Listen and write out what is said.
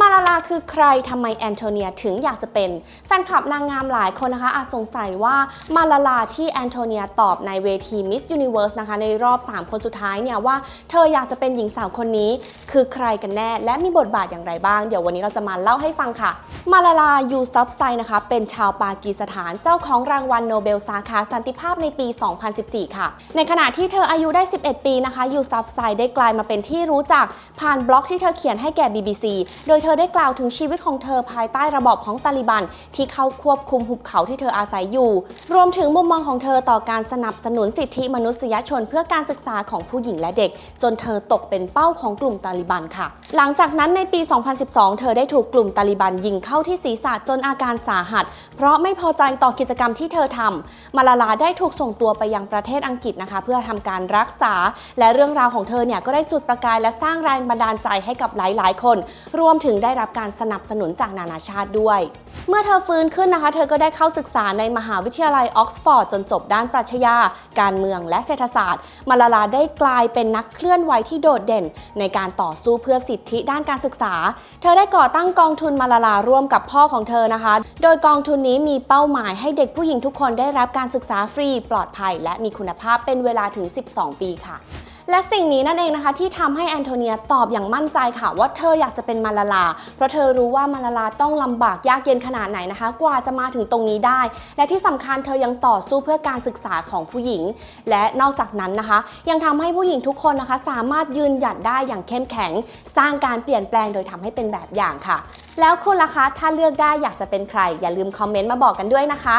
มาลาลาคือใครทำไมแอนโทเนียถึงอยากจะเป็นแฟนคลับนางงามหลายคนนะคะ อาจสงสัยว่ามาลาลาที่แอนโทเนียตอบในเวที Miss Universe นะคะ ในรอบ 3 คนสุดท้ายเนี่ยว่าเธออยากจะเป็นหญิงสาวคนนี้ คือใครกันแน่ และมีบทบาทอย่างไรบ้าง เดี๋ยววันนี้เราจะมาเล่าให้ฟังค่ะ มาลาลายูซับไซนะคะ เป็นชาวปากีสถานเจ้าของรางวัลโนเบลสาขาสันติภาพในปี 2014 ค่ะ ในขณะที่เธออายุได้ 11 ปีนะคะยูซับไซได้กลายมาเป็นที่รู้จักผ่านบล็อกที่เธอเขียนให้แก่ BBC โดยเธธอได้กล่าวถึงชีวิตของเธอภายใต้ระบอบของตาลิบัน ที่เข้าควบคุมหุบเขาที่เธออาศัยอยู่ รวมถึงมุมมองของเธอต่อการสนับสนุนสิทธิมนุษยชนเพื่อการศึกษาของผู้หญิงและเด็ก จนเธอตกเป็นเป้าของกลุ่มตาลิบันค่ะ หลังจากนั้นในปี 2012 เธอได้ถูกกลุ่มตาลิบันยิงเข้าที่ศีรษะจนอาการสาหัส เพราะไม่พอใจต่อกิจกรรมที่เธอทำมาลาลาได้ถูกส่งตัวไปยังประเทศอังกฤษนะคะ เพื่อทำการรักษา และเรื่องราวของเธอเนี่ยก็ได้จุดประกายและสร้างแรงบันดาลใจให้กับหลาย ๆ คน รวมถึงได้รับการสนับสนุนจากนานาชาติด้วย เมื่อเธอฟื้นขึ้นนะคะ เธอก็ได้เข้าศึกษาในมหาวิทยาลัยออกซฟอร์ดจนจบด้านปรัชญา การเมืองและเศรษฐศาสตร์ มาลาลาได้กลายเป็นนักเคลื่อนไหวที่โดดเด่น ในการต่อสู้เพื่อสิทธิด้านการศึกษา เธอได้ก่อตั้งกองทุนมาลาลาร่วมกับพ่อของเธอนะคะ โดยกองทุนนี้มีเป้าหมายให้เด็กผู้หญิงทุกคนได้รับการศึกษาฟรี ปลอดภัย และมีคุณภาพเป็นเวลาถึง 12 ปีค่ะ และสิ่งนี้นั่นเองนะคะที่ทำให้แอนโทเนียตอบอย่างมั่นใจค่ะว่าเธออยากจะเป็นมาลาลา เพราะเธอรู้ว่ามาลาลาต้องลำบากยากเย็นขนาดไหนนะคะ กว่าจะมาถึงตรงนี้ได้ และที่สำคัญเธอยังต่อสู้เพื่อการศึกษาของผู้หญิง และนอกจากนั้นนะคะ ยังทำให้ผู้หญิงทุกคนนะคะ สามารถยืนหยัดได้อย่างเข้มแข็ง สร้างการเปลี่ยนแปลงโดยทำให้เป็นแบบอย่างค่ะ แล้วคุณล่ะคะถ้าเลือกได้อยากจะเป็นใคร อย่าลืมคอมเมนต์มาบอกกันด้วยนะคะ